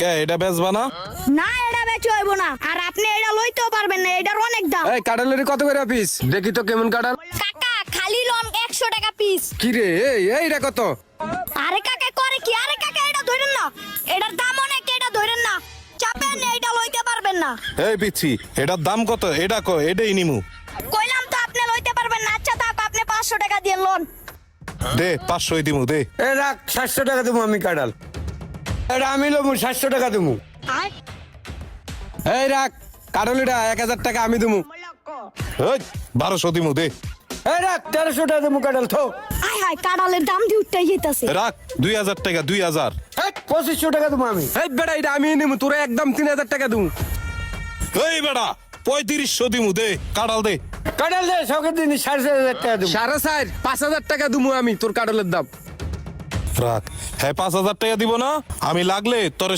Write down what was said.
কে এটা বেচবা না? না এটা বেচে হইব না। আর আপনি এটা লইতেও পারবেন না এটার অনেক দাম। এই কাঁঠালের কত করে পিস দেখি তো কেমন কাঁঠাল কাকা খালি লন একশো টাকা পিস কি রে এই এইটা কত? আরে কাকা করে কি? আরে কাকা এটা ধরেন না। এটার দাম অনেক এটা ধরেন না। চাপেন না, এটা লইতে পারবেন না। এই পিচ্ছি এটার দাম কত? এটা কো এটাই নিমু। কইলাম তো আপনি লইতে পারবেন না। আচ্ছা থাক আপনি পাঁচশো টাকা দিয়ে লোন। দে পাঁচশোই দিমু দে। এ রাখ সাতশো টাকা দেবো আমি কাঁঠাল এটা আমি লোবো সাতশো টাকা দেবো এই রাখ কাঁঠাল এক হাজার টাকা আমি দেবো বারোশো দিমু দে। এই রাখ তেরোশো টাকা দেবো কাঁঠাল থো। আয় হায় কাঁড়ালের দাম দিয়ে উঠতে যেতেছে রাখ দুই হাজার টাকা দুই হাজার। পঁচিশশো টাকা দেবো আমি। এই বেটা এটা আমি নেব তোরা একদম তিন হাজার টাকা দেবো এই বেটা পঁয়ত্রিশশো দিমু দে কাঁঠাল দে। কাঁঠাল দে দিন সাড়ে চার হাজার টাকা দেবো সাড়ে চার পাঁচ হাজার টাকা দেবো আমি তোর কাঁঠালের দাম। রাখ হ্যাঁ পাঁচ হাজার টাকা দিব না। আমি লাগলে তোর